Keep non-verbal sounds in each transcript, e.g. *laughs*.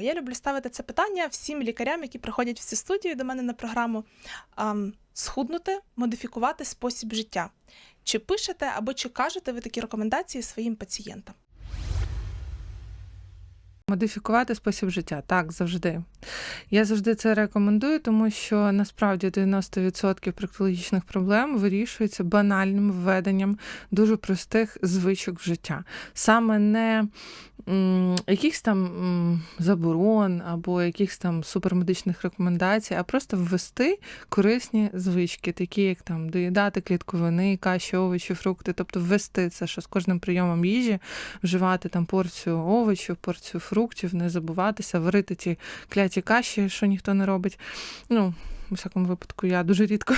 Я люблю ставити це питання всім лікарям, які приходять в цю студію до мене на програму. ам, схуднути, модифікувати спосіб життя. Чи пишете або чи кажете ви такі рекомендації своїм пацієнтам? Модифікувати спосіб життя, так, завжди. Я завжди це рекомендую, тому що насправді 90% проктологічних проблем вирішується банальним введенням дуже простих звичок в життя. Саме не якихось там заборон або якихось там супермедичних рекомендацій, а просто ввести корисні звички, такі як там доїдати клітковини, каші, овочі, фрукти, тобто ввести це, що з кожним прийомом їжі вживати там порцію овочів, порцію фруктів, не забуватися, варити ті кляті каші, що ніхто не робить. Ну, у всякому випадку, я дуже рідко.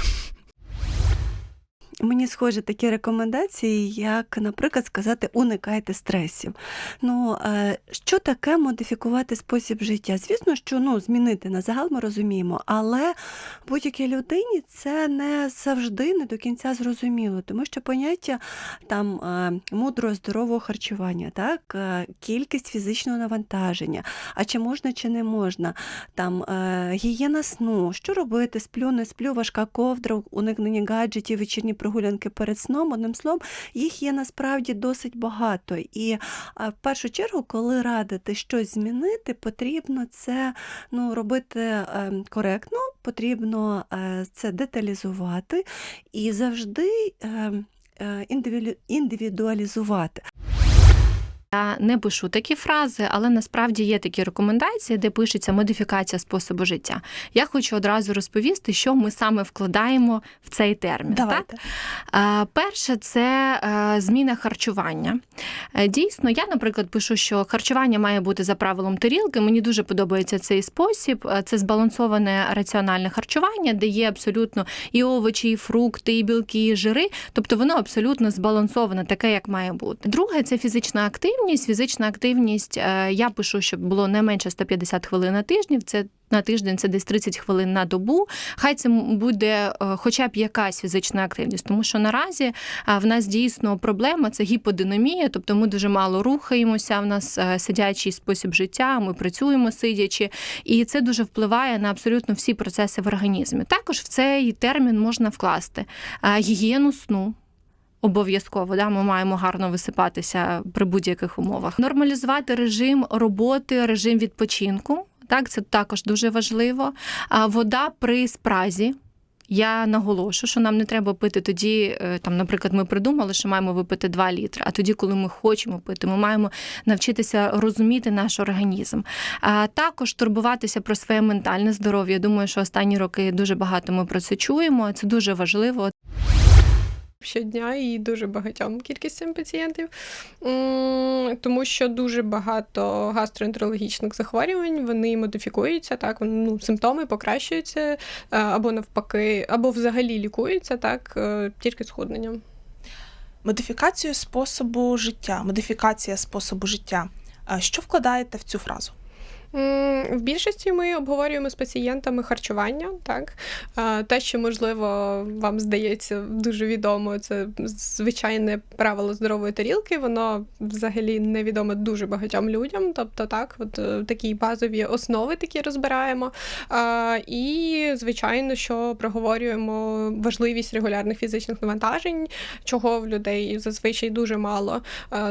Мені схожі такі рекомендації, як, наприклад, сказати, уникайте стресів. Ну, е, що таке модифікувати спосіб життя? Звісно, що ну, змінити на загал ми розуміємо, але будь-якій людині це не завжди не до кінця зрозуміло, тому що поняття там е, мудрого здорового харчування, так, е, кількість фізичного навантаження, а чи можна, чи не можна, там гігієна сну, що робити, сплю, не сплю, важка ковдра, уникнення гаджетів, вечірні прогулянки перед сном. Одним словом, їх є насправді досить багато. І в першу чергу, коли радити щось змінити, потрібно це ну, робити е, коректно, потрібно е, це деталізувати і завжди е, е, індивіду- індивідуалізувати. Я не пишу такі фрази, але насправді є такі рекомендації, де пишеться модифікація способу життя. Я хочу одразу розповісти, що ми саме вкладаємо в цей термін. Так? Давайте. Е, Перше, це е, зміна харчування. Е, Дійсно, я, наприклад, пишу, що харчування має бути за правилом тарілки. Мені дуже подобається цей спосіб. Е, Це збалансоване раціональне харчування, де є абсолютно і овочі, і фрукти, і білки, і жири. Тобто воно абсолютно збалансоване, таке, як має бути. Друге, це фізична активність. Фізична активність е, я пишу, щоб було не менше 150 хвилин на тиждень. Це на тиждень це десь 30 хвилин на добу. Хай це буде е, хоча б якась фізична активність, тому що наразі е, в нас дійсно проблема це гіподинамія, тобто ми дуже мало рухаємося. В нас сидячий спосіб життя, ми працюємо сидячи, і це дуже впливає на абсолютно всі процеси в організмі. Також в цей термін можна вкласти гігієну сну. Обов'язково да, ми маємо гарно висипатися при будь-яких умовах. Нормалізувати режим роботи, режим відпочинку. Так, це також дуже важливо. А вода при спразі. Я наголошую, що нам не треба пити тоді, е, там, наприклад, ми придумали, що маємо випити 2 літри. А тоді, коли ми хочемо пити, ми маємо навчитися розуміти наш організм. А також турбуватися про своє ментальне здоров'я. Я думаю, що останні роки дуже багато ми про це чуємо. Це дуже важливо. Щодня і дуже багатьом кількістям пацієнтів, тому що дуже багато гастроентерологічних захворювань вони модифікуються, так ну, симптоми покращуються е, або навпаки, або взагалі лікуються так е, тільки схудненням. Модифікацію способу життя, модифікація способу життя. Що вкладаєте в цю фразу? В більшості ми обговорюємо з пацієнтами харчування, так те, що можливо вам здається дуже відомо, це звичайне правило здорової тарілки. Воно взагалі невідоме дуже багатьом людям. Тобто, так, от е, такі базові основи такі розбираємо. І звичайно, що проговорюємо важливість регулярних фізичних навантажень, чого в людей зазвичай дуже мало.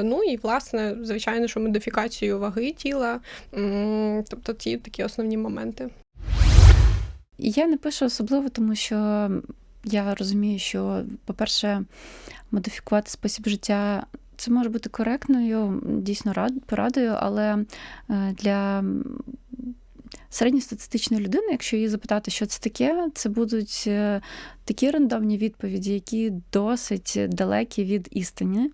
Ну і власне, звичайно, що модифікацію ваги тіла. Тобто ці такі основні моменти. Я не пишу особливо, тому що я розумію, що, по-перше, модифікувати спосіб життя це може бути коректною, дійсно рад- порадою, але е, для середньостатистичної людини, якщо її запитати, що це таке, це будуть е, такі рандомні відповіді, які досить далекі від істини.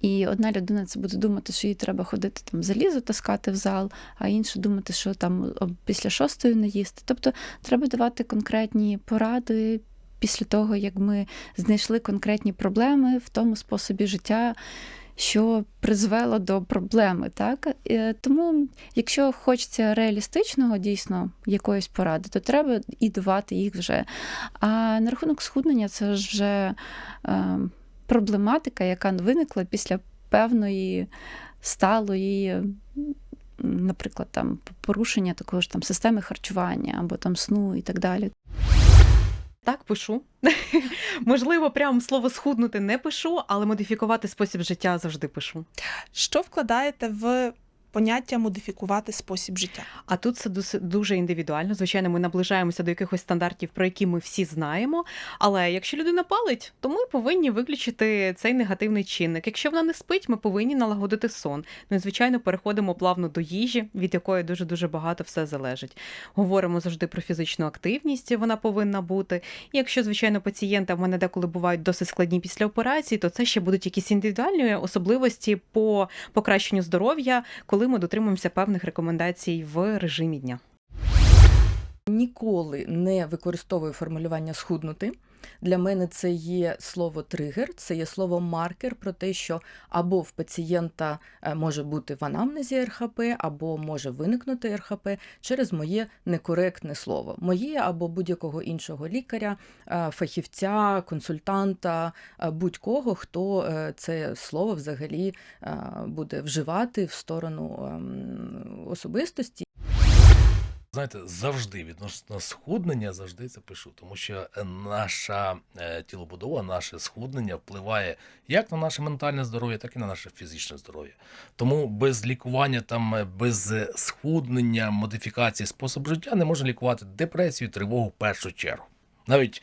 І одна людина це буде думати, що їй треба ходити там залізо таскати в зал, а інша думати, що там після шостої не їсти. Тобто треба давати конкретні поради після того, як ми знайшли конкретні проблеми в тому способі життя, що призвело до проблеми. Так? Е, Тому, якщо хочеться реалістичного дійсно якоїсь поради, то треба і давати їх вже. А на рахунок схуднення це ж вже. Проблематика, яка виникла після певної сталої наприклад, там порушення такої ж там системи харчування або там сну і так далі. Так, пишу. *laughs* Можливо, прям слово схуднути не пишу, але модифікувати спосіб життя завжди пишу. Що вкладаєте в поняття модифікувати спосіб життя? А тут це дуже індивідуально. Звичайно, ми наближаємося до якихось стандартів, про які ми всі знаємо. Але якщо людина палить, то ми повинні виключити цей негативний чинник. Якщо вона не спить, ми повинні налагодити сон. Ну і звичайно, переходимо плавно до їжі, від якої дуже дуже багато все залежить. Говоримо завжди про фізичну активність, вона повинна бути. І якщо, звичайно, пацієнти в мене деколи бувають досить складні після операції, то це ще будуть якісь індивідуальні особливості по покращенню здоров'я, коли ми дотримуємося певних рекомендацій в режимі дня. Ніколи не використовую формулювання схуднути. Для мене це є слово тригер, це є слово маркер про те, що або в пацієнта е, може бути в анамнезі РХП, або може виникнути РХП через моє некоректне слово. Моє або будь-якого іншого лікаря, е, фахівця, консультанта, е, будь-кого, хто це слово взагалі буде вживати в сторону ем, особистості. Знаєте, завжди відносно схуднення завжди це пишу, тому що наша е, тілобудова, наше схуднення впливає як на наше ментальне здоров'я, так і на наше фізичне здоров'я. Тому без лікування, там е, без схуднення, модифікації способу життя не можна лікувати депресію, тривогу в першу чергу. Навіть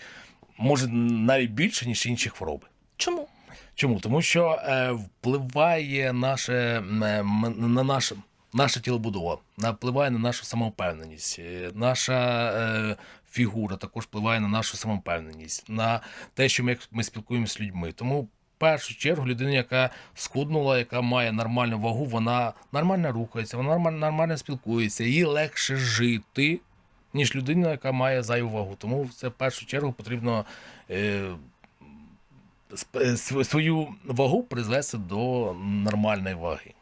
може навіть більше, ніж інші хвороби. Чому? Чому? Тому що е, впливає наше, е, на наше, наша тілобудова, впливає на нашу самовпевненість. Е, Наша е, фігура також впливає на нашу самовпевненість, на те, що ми, ми спілкуємося з людьми. Тому в першу чергу людина, яка схуднула, яка має нормальну вагу, вона нормально рухається, вона нормально, нормально спілкується, їй легше жити, ніж людина, яка має зайву вагу. Тому це в першу чергу потрібно. Е, е, св- свою вагу призвести до нормальної ваги.